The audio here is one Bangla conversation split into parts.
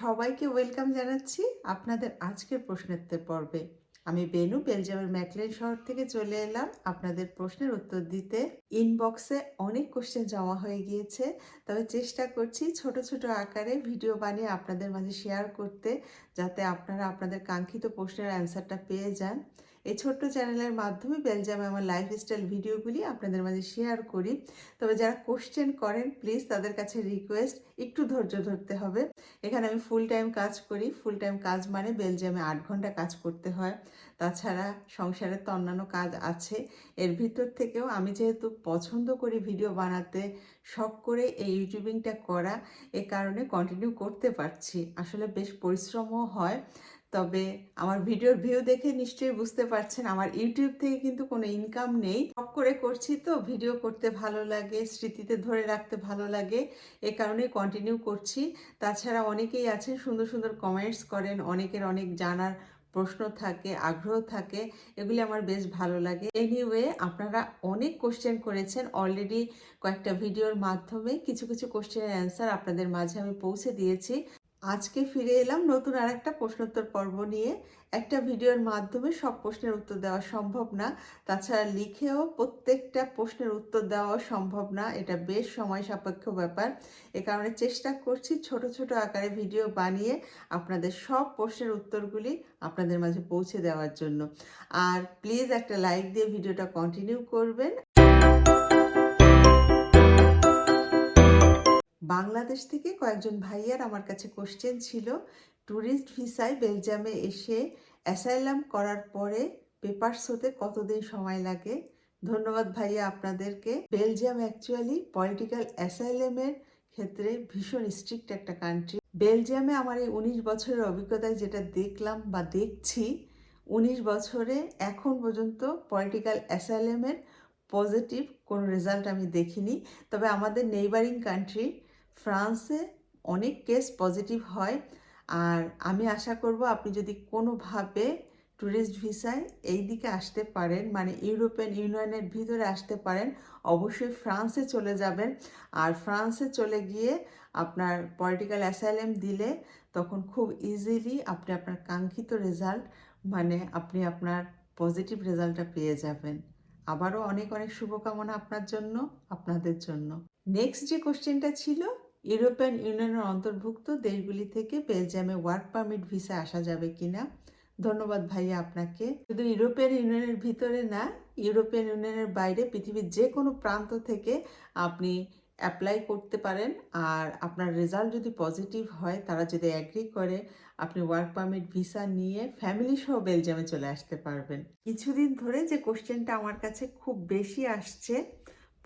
সবাইকে ওয়েলকাম জানাচ্ছি আপনাদের আজকের প্রশ্নোত্তর পর্বে। আমি বেনু বেলজিয়ামের ম্যাকলেন শহর থেকে চলে এলাম। আপনাদের প্রশ্নের উত্তর দিতে ইনবক্সে অনেক কোশ্চেন জমা হয়ে গিয়েছে। তবে চেষ্টা করছি ছোট ছোট আকারে ভিডিও বানিয়ে আপনাদের মাঝে শেয়ার করতে, যাতে আপনারা আপনাদের কাঙ্ক্ষিত প্রশ্নের অ্যান্সারটা পেয়ে যান। এই ছোট্ট চ্যানেলের মাধ্যমে বেলজিয়ামে আমার লাইফস্টাইল ভিডিওগুলি আপনাদের মাঝে শেয়ার করি। তবে যারা কোশ্চেন করেন প্লিজ তাদের কাছে রিকোয়েস্ট একটু ধৈর্য ধরতে হবে। এখানে আমি ফুল টাইম কাজ করি। ফুল টাইম কাজ মানে বেলজিয়ামে আট ঘণ্টা কাজ করতে হয়। তাছাড়া সংসারের তো অন্যান্য কাজ আছে। এর ভিতর থেকেও আমি যেহেতু পছন্দ করি ভিডিও বানাতে, শখ করে এই ইউটিউবিংটা করা, এ কারণে কন্টিনিউ করতে পারছি। আসলে বেশ পরিশ্রমও হয়। তবে আমার ভিডিওর ভিউ দেখে নিশ্চয়ই বুঝতে পারছেন, আমার ইউটিউব থেকে কিন্তু কোনো ইনকাম নেই। শখ করে করছি তো ভিডিও করতে ভালো লাগে, স্মৃতিতে ধরে রাখতে ভালো লাগে, এ কারণে কন্টিনিউ করছি। তাছাড়া অনেকেই আছেন, সুন্দর সুন্দর কমেন্টস করেন, অনেকের অনেক জানার প্রশ্ন থাকে, আগ্রহ থাকে, এগুলি আমার বেশ ভালো লাগে। এনিওয়ে আপনারা অনেক কোশ্চেন করেছেন অলরেডি কয়েকটা ভিডিওর মাধ্যমে, কিছু কিছু কোশ্চেনের অ্যান্সার আপনাদের মাঝে আমি পৌঁছে দিয়েছি। আজকে ফিরে এলাম নতুন আর একটা প্রশ্নোত্তর পর্ব নিয়ে। একটা ভিডিওর মাধ্যমে সব প্রশ্নের উত্তর দেওয়া সম্ভব না। তাছাড়া লিখেও প্রত্যেকটা প্রশ্নের উত্তর দেওয়াও সম্ভব না। এটা বেশ সময় সাপেক্ষ ব্যাপার। এ কারণে চেষ্টা করছি ছোট ছোট আকারে ভিডিও বানিয়ে আপনাদের সব প্রশ্নের উত্তরগুলি আপনাদের মাঝে পৌঁছে দেওয়ার জন্য। আর প্লিজ একটা লাইক দিয়ে ভিডিওটা কন্টিনিউ করবেন। বাংলাদেশ থেকে কয়েকজন ভাইয়ার আমার কাছে কোশ্চেন ছিল। ট্যুরিস্ট ভিসায় বেলজিয়ামে এসে অ্যাসাইলাম করার পরে পেপারস হতে কতদিন সময় লাগে? ধন্যবাদ ভাইয়া আপনাদেরকে। বেলজিয়াম অ্যাকচুয়ালি পলিটিক্যাল অ্যাসাইলামের ক্ষেত্রে ভীষণ স্ট্রিক্ট একটা কান্ট্রি বেলজিয়ামে আমার এই উনিশ বছরের অভিজ্ঞতায় যেটা দেখলাম বা দেখছি, উনিশ বছরে এখন পর্যন্ত পলিটিক্যাল অ্যাসাইলামের পজিটিভ কোনো রেজাল্ট আমি দেখিনি। তবে আমাদের নেইবারিং কান্ট্রি ফ্রান্সে অনেক কেস পজিটিভ হয়। আর আমি আশা করব আপনি যদি কোনোভাবে ট্যুরিস্ট ভিসায় এই দিকে আসতে পারেন মানে ইউরোপিয়ান ইউনিয়নের ভিতরে আসতে পারেন, অবশ্যই ফ্রান্সে চলে যাবেন। আর ফ্রান্সে চলে গিয়ে আপনার পলিটিক্যাল অ্যাসাইলেম দিলে তখন খুব ইজিলি আপনি আপনার কাঙ্ক্ষিত রেজাল্ট মানে আপনি আপনার পজিটিভ রেজাল্টটা পেয়ে যাবেন। আবারও অনেক অনেক শুভকামনা আপনার জন্য, আপনাদের জন্য। নেক্সট যে কোশ্চেনটা ছিল ইউরোপিয়ান ইউনিয়নের অন্তর্ভুক্ত দেশগুলি থেকে বেলজিয়ামে ওয়ার্ক পারমিট ভিসা আসা যাবে কিনা? ধন্যবাদ ভাইয়া আপনাকে। শুধু ইউরোপিয়ান ইউনিয়নের ভিতরে না, ইউরোপিয়ান ইউনিয়নের বাইরে পৃথিবীর যে কোনো প্রান্ত থেকে আপনি অ্যাপ্লাই করতে পারেন। আর আপনার রেজাল্ট যদি পজিটিভ হয়, তারা যদি অ্যাগ্রি করে, আপনি ওয়ার্ক পারমিট ভিসা নিয়ে ফ্যামিলি সহ বেলজিয়ামে চলে আসতে পারবেন। কিছুদিন ধরে যে কোশ্চেনটা আমার কাছে খুব বেশি আসছে,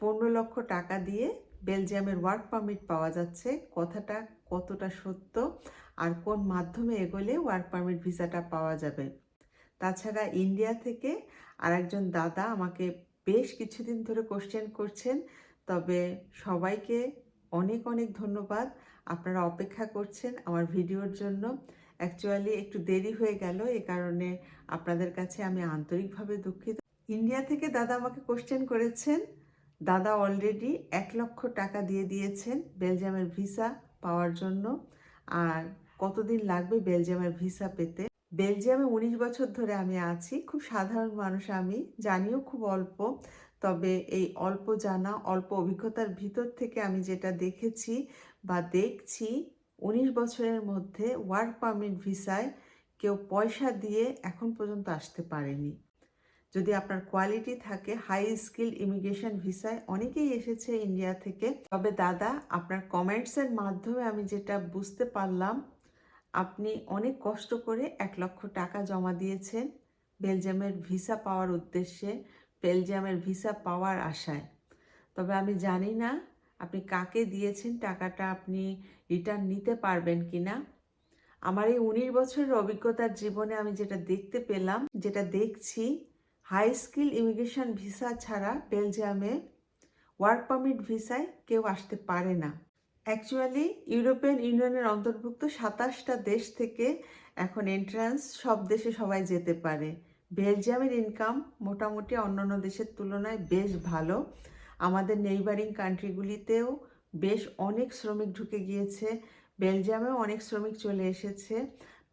পনেরো লক্ষ টাকা দিয়ে বেলজিয়ামের ওয়ার্ক পারমিট পাওয়া যাচ্ছে। কথাটা কতটা সত্য আর কোন মাধ্যমে এগোলে ওয়ার্ক পারমিট ভিসাটা পাওয়া যাবে। তাছাড়া ইন্ডিয়া থেকে আর একজন দাদা আমাকে বেশ কিছুদিন ধরে কোশ্চেন করছেন, তবে সবাইকে অনেক অনেক ধন্যবাদ। আপনারা অপেক্ষা করছেন আমার ভিডিওর জন্য। অ্যাকচুয়ালি একটু দেরি হয়ে গেল, এ কারণে আপনাদের কাছে আমি আন্তরিকভাবে দুঃখিত। ইন্ডিয়া থেকে দাদা আমাকে কোশ্চেন করেছেন দাদা অলরেডি এক লক্ষ টাকা দিয়ে দিয়েছেন বেলজিয়ামের ভিসা পাওয়ার জন্য। আর কতদিন লাগবে বেলজিয়ামের ভিসা পেতে? বেলজিয়ামে উনিশ বছর ধরে আমি আছি। খুব সাধারণ মানুষ আমি। জানিও খুব অল্প। তবে এই অল্প জানা, অল্প অভিজ্ঞতার ভিতর থেকে আমি যেটা দেখেছি বা দেখছি, উনিশ বছরের মধ্যে ওয়ার্ক পারমিট ভিসায় কেউ পয়সা দিয়ে এখন পর্যন্ত আসতে পারেনি। যদি আপনার কোয়ালিটি থাকে হাই স্কিল ইমিগ্রেশন ভিসায় অনেকেই এসেছে ইন্ডিয়া থেকে। তবে দাদা, আপনার কমেন্টসের মাধ্যমে আমি যেটা বুঝতে পারলাম, আপনি অনেক কষ্ট করে এক লক্ষ টাকা জমা দিয়েছেন বেলজিয়ামের ভিসা পাওয়ার উদ্দেশ্যে বেলজিয়ামের ভিসা পাওয়ার আশায়। তবে আমি জানি না আপনি কাকে দিয়েছেন, টাকাটা আপনি রিটার্ন নিতে পারবেন কি না আমার এই উনিশ বছরের অভিজ্ঞতার জীবনে আমি যেটা দেখতে পেলাম, যেটা দেখছি হাই স্কিল ইমিগ্রেশন ভিসা ছাড়া বেলজিয়ামে ওয়ার্ক পারমিট ভিসায় কেউ আসতে পারে না। অ্যাকচুয়ালি ইউরোপিয়ান ইউনিয়নের অন্তর্ভুক্ত সাতাশটা দেশ থেকে এখন এন্ট্রান্স সব দেশে সবাই যেতে পারে। বেলজিয়ামের ইনকাম মোটামুটি অন্যান্য দেশের তুলনায় বেশ ভালো। আমাদের নেইবারিং কান্ট্রিগুলিতেও বেশ অনেক শ্রমিক ঢুকে গিয়েছে। বেলজিয়ামেও অনেক শ্রমিক চলে এসেছে।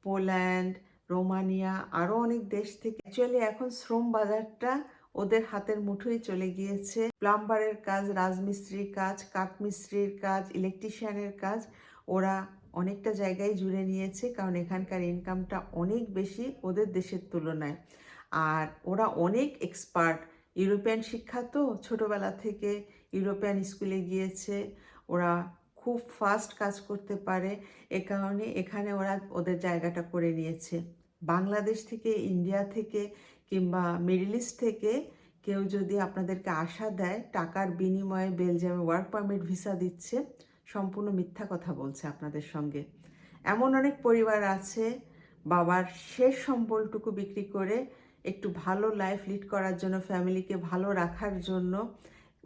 পোল্যান্ড রোমানিয়া আরও অনেক দেশ থেকে অ্যাকচুয়ালি এখন শ্রম বাজারটা ওদের হাতের মুঠোয় চলে গিয়েছে। প্লাম্বারের কাজ, রাজমিস্ত্রির কাজ, কাঠমিস্ত্রির কাজ, ইলেকট্রিশিয়ানের কাজ ওরা অনেকটা জায়গায় জুড়ে নিয়েছে কারণ এখানকার ইনকামটা অনেক বেশি ওদের দেশের তুলনায়। আর ওরা অনেক এক্সপার্ট ইউরোপিয়ান শিক্ষা তো ছোটোবেলা থেকে ইউরোপিয়ান স্কুলে গিয়েছে। ওরা খুব ফাস্ট কাজ করতে পারে। এ কারণে এখানে ওরা ওদের জায়গাটা করে নিয়েছে। বাংলাদেশ থেকে, ইন্ডিয়া থেকে কিংবা মিডল ইস্ট থেকে কেউ যদি আপনাদেরকে আশা দেয়, টাকার বিনিময়ে বেলজিয়ামে ওয়ার্ক পারমিট ভিসা দিচ্ছে, সম্পূর্ণ মিথ্যা কথা বলছে আপনাদের সঙ্গে। এমন অনেক পরিবার আছে, বাবার শেষ সম্বলটুকু বিক্রি করে একটু ভালো লাইফ লিড করার জন্য ফ্যামিলিকে ভালো রাখার জন্য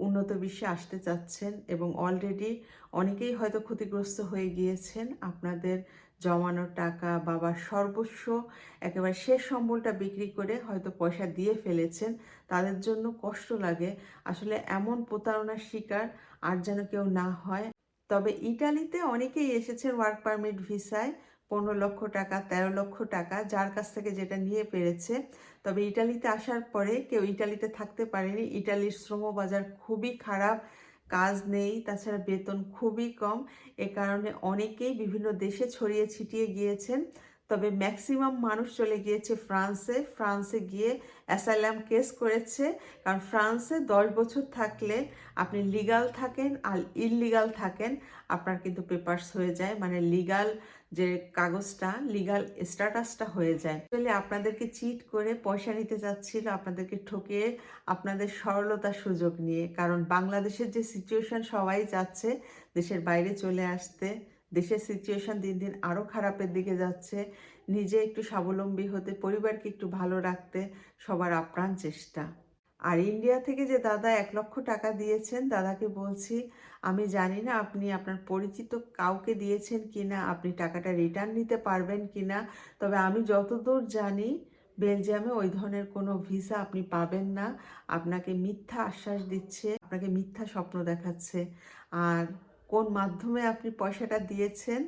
উন্নত বিশ্বে আসতে চাচ্ছেন এবং অলরেডি অনেকেই হয়তো ক্ষতিগ্রস্ত হয়ে গিয়েছেন। আপনাদের জমানো টাকা বাবার সর্বস্ব একেবারে শেষ সম্বলটা বিক্রি করে হয়তো পয়সা দিয়ে ফেলেছেন। তাদের জন্য কষ্ট লাগে। আসলে এমন প্রতারণার শিকার আর যেন কেউ না হয়। তবে ইটালিতে অনেকেই এসেছেন ওয়ার্ক পারমিট ভিসায় পনেরো লক্ষ টাকা, তেরো লক্ষ টাকা, যার কাছ থেকে যেটা নিয়ে পেরেছে। তবে ইটালিতে আসার পরে কেউ ইটালিতে থাকতে পারেনি। ইটালির শ্রমবাজার খুবই খারাপ, কাজ নেই, তাছাড়া বেতন খুবই কম। এ কারণে অনেকেই বিভিন্ন দেশে ছড়িয়ে ছিটিয়ে গিয়েছেন। তবে ম্যাক্সিমাম মানুষ চলে গিয়েছে ফ্রান্সে। ফ্রান্সে গিয়ে অ্যাসাইলাম কেস করেছে। কারণ ফ্রান্সে দশ বছর থাকলে আপনি লিগাল থাকেন আর ইললিগাল থাকেন, আপনার কিন্তু পেপার্স হয়ে যায়। মানে লিগাল যে কাগজটা লিগাল স্ট্যাটাসটা হয়ে যায়। আসলে আপনাদেরকে চিট করে পয়সা নিতে যাচ্ছিল, আপনাদেরকে ঠকিয়ে আপনাদের সরলতার সুযোগ নিয়ে। কারণ বাংলাদেশের যে সিচুয়েশন সবাই যাচ্ছে, দেশের বাইরে চলে আসতে, দেশের সিচুয়েশন দিন দিন আরও খারাপের দিকে যাচ্ছে। নিজে একটু স্বাবলম্বী হতে, পরিবারকে একটু ভালো রাখতে সবার আপ্রাণ চেষ্টা। আর ইন্ডিয়া থেকে যে দাদা এক লক্ষ টাকা দিয়েছেন, দাদাকে বলছি, আমি জানি না আপনি আপনার পরিচিত কাউকে দিয়েছেন কি না আপনি টাকাটা রিটার্ন নিতে পারবেন কি না তবে আমি যতদূর জানি, বেলজিয়ামে ওই ধরনের কোনো ভিসা আপনি পাবেন না। আপনাকে মিথ্যা আশ্বাস দিচ্ছে, আপনাকে মিথ্যা স্বপ্ন দেখাচ্ছে। আর কোন মাধ্যমে আপনি পয়সাটা দিয়েছেন,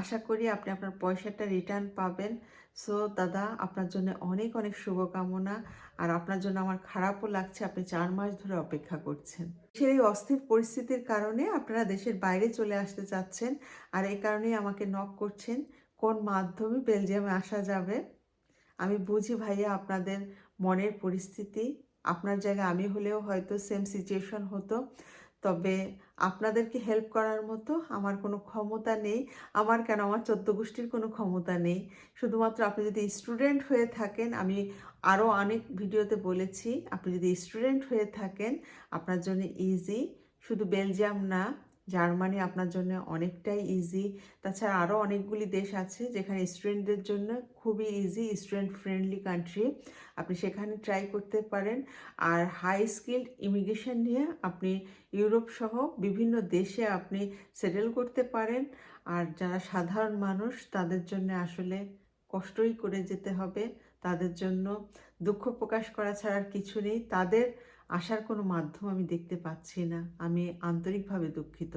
আশা করি আপনি আপনার পয়সাটা রিটার্ন পাবেন। সো দাদা, আপনার জন্য অনেক অনেক শুভকামনা। আর আপনার জন্য আমার খারাপও লাগছে, আপনি চার মাস ধরে অপেক্ষা করছেন। দেশের এই অস্থির পরিস্থিতির কারণে আপনারা দেশের বাইরে চলে আসতে চাচ্ছেন আর এই কারণেই আমাকে নক করছেন, কোন মাধ্যমে বেলজিয়ামে আসা যাবে? আমি বুঝি ভাইয়া আপনাদের মনের পরিস্থিতি। আপনার জায়গায় আমি হলেও হয়তো সেম সিচুয়েশন হতো। তবে আপনাদেরকে হেল্প করার মতো আমার কোনো ক্ষমতা নেই। আমার কেন? আমার চোদ্দ গোষ্ঠীর কোনো ক্ষমতা নেই। শুধুমাত্র আপনি যদি স্টুডেন্ট হয়ে থাকেন, আমি আরও অনেক ভিডিওতে বলেছি, আপনি যদি স্টুডেন্ট হয়ে থাকেন, আপনার জন্য ইজি শুধু বেলজিয়াম না জার্মানি আপনার জন্য অনেকটাই ইজি তাছাড়া আরও অনেকগুলি দেশ আছে যেখানে স্টুডেন্টদের জন্য খুবই ইজি স্টুডেন্ট ফ্রেন্ডলি কান্ট্রি আপনি সেখানে ট্রাই করতে পারেন। আর হাই স্কিল্ড ইমিগ্রেশন নিয়ে আপনি ইউরোপ সহ বিভিন্ন দেশে আপনি সেটেল করতে পারেন। আর যারা সাধারণ মানুষ, তাদের জন্য আসলে কষ্টই করে যেতে হবে। তাদের জন্য দুঃখ প্রকাশ করা ছাড়ার কিছু নেই। তাদের আসার কোনো মাধ্যম আমি দেখতে পাচ্ছি না। আমি আন্তরিকভাবে দুঃখিত।